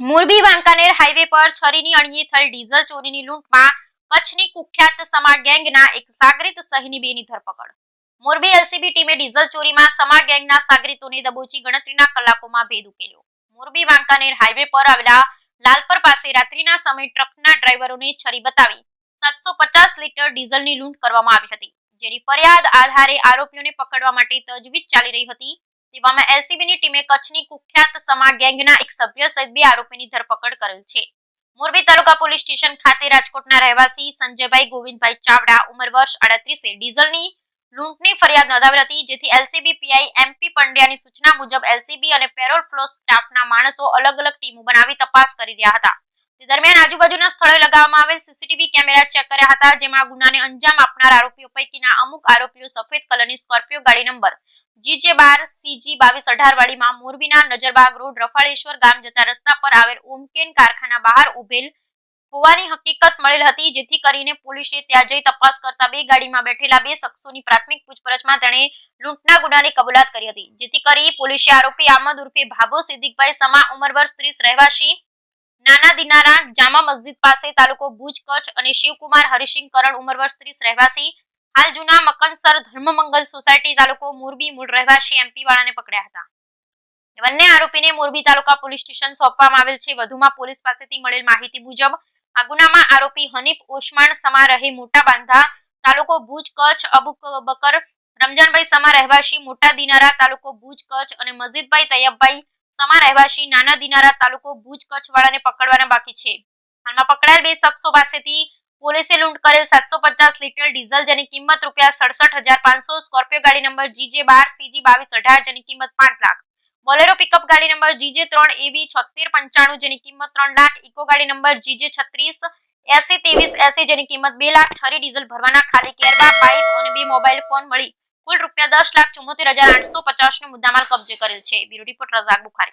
Morbi Wankaner highway પર છરીની અણીએ થયેલ diesel ચોરીની લૂંટમાં કચ્છની કુખ્યાત સમા ગેંગના એક સાગરીત સહીની બેની ધરપકડ. મોરબી એલસીબી ટીમે ડીઝલ ચોરીમાં સમા ગેંગના સાગરીતોને દબોચી ગણતરીના કલાકોમાં ભેદ ઉકેલ્યો. મોરબી વાંકાનેર હાઈવે પર આવેલા લાલપર પાસે રાત્રિના સમયે ટ્રકના ડ્રાઈવરોને છરી બતાવી સાતસો પચાસ લીટર ડીઝલની લૂંટ કરવામાં આવી હતી. જેની ફરિયાદ આધારે આરોપીઓને પકડવા માટે તજવીજ ચાલી રહી હતી. તેવામાં એલસીબીની ટીમે કચ્છની કુખ્યાત સમા ગેંગના એક સભ્ય સહિત બે આરોપીની ધરપકડ કરેલ છે. મોરબી તાલુકા પોલીસ સ્ટેશન ખાતે રાજકોટના રહેવાસી સંજયભાઈ ગોવિંદભાઈ ચાવડા, ઉંમર વર્ષ અડત્રીસે ડીઝલની લૂંટની ફરિયાદ નોંધાવી હતી, જેથી એલસીબી પીઆઈ એમપી પંડ્યાની સૂચના મુજબ એલસીબી અને પેરોલ ફ્લો સ્ટાફના માણસો અલગ અલગ ટીમો બનાવી તપાસ કરી રહ્યા હતા. તે દરમિયાન આજુબાજુના સ્થળે લગાવવામાં આવેલ સીસીટીવી કેમેરા ચેક કર્યા હતા, જેમાં ગુનાને અંજામ આપનાર આરોપીઓ પૈકીના અમુક આરોપીઓ સફેદ કલરની સ્કોર્પિયો ગાડી નંબર જીજે બાર, સીજી બાવીસ અઢાર વાડીમાં મોરબીના નજરબાગ રોડ, રફાળેશ્વર ગામ જતા રસ્તા પર આવેલ ઓમકેન કારખાના બહાર ઉભેલ હોવાની હકીકત મળેલ હતી, જેથી કરીને પોલીસે ત્યાં જઈ તપાસ કરતા બે ગાડીમાં બેઠેલા બે શખ્સોની પ્રાથમિક પૂછપરછમાં તેણે લૂંટના ગુનાની કબૂલાત કરી હતી, જેથી કરી પોલીસે આરોપી આમદ ઉર્ફે ભાભો સિદ્દીકભાઈ સમા ઉંમર વર્ષ ત્રીસ, રહેવાસી નાના દિનારા જામા મસ્જિદ પાસે તાલુકો ભુજ, કચ્છ અને શિવકુમાર હરિસિંહ કરણ ઉંમર વર્ષ ત્રીસ, રહેવાસી હાલ જૂના મકનસર ધર્મમંગલ સોસાયટી તાલુકો મોરબી મૂળ રહેવાસી એમપી વાળાને પકડ્યા હતા. બંને આરોપીને મોરબી તાલુકા પોલીસ સ્ટેશન સોંપવામાં આવેલ છે. વધુમાં પોલીસ પાસેથી મળેલ માહિતી મુજબ, આ ગુનામાં આરોપી હનીફ ઓસમાણ સમા રહે મોટા બાંધા તાલુકો ભુજ કચ્છ અબુ બકર રમજાનભાઈ સમા રહેવાસી, મોટા દિનારા તાલુકો ભુજ કચ્છ અને મજીદભાઈ તૈયબભાઈ સમા રહેવાસી, નાના દિનારા તાલુકો ભુજ કચ્છ વાળાને પકડવાના બાકી છે. હાલમાં પકડાયેલ બે શખ્સો પાસેથી પોલીસે લૂંટ કરેલ સાતસો પચાસ લીટર ડીઝલ જેની કિંમત રૂપિયા સડસઠ હજાર પાંચસો, સ્કોર્પિયો ગાડી નંબર જીજે બાર, સીજી બાવીસ, અઢાર જેની કિંમત પાંચ લાખ. બોલેરો પિકઅપ ગાડી નંબર જીજે ત્રણ, એવી છોતેર પંચાણું જેની કિંમત ત્રણ લાખ. ઇકો ગાડી નંબર જીજે છત્રીસ, એસી ત્રેવીસ, એસી જેની કિંમત બે લાખ. છરી ડીઝલ ભરવાના ખાલી કેરબા પાઇપ અને બે મોબાઈલ ફોન મળી. કુલ રૂપિયા દસ લાખ ચુમ્મોતેર હજાર આઠસો પચાસનું મુદ્દામાલ કબજે કરેલ છે. Bureau report Razak Bukhari.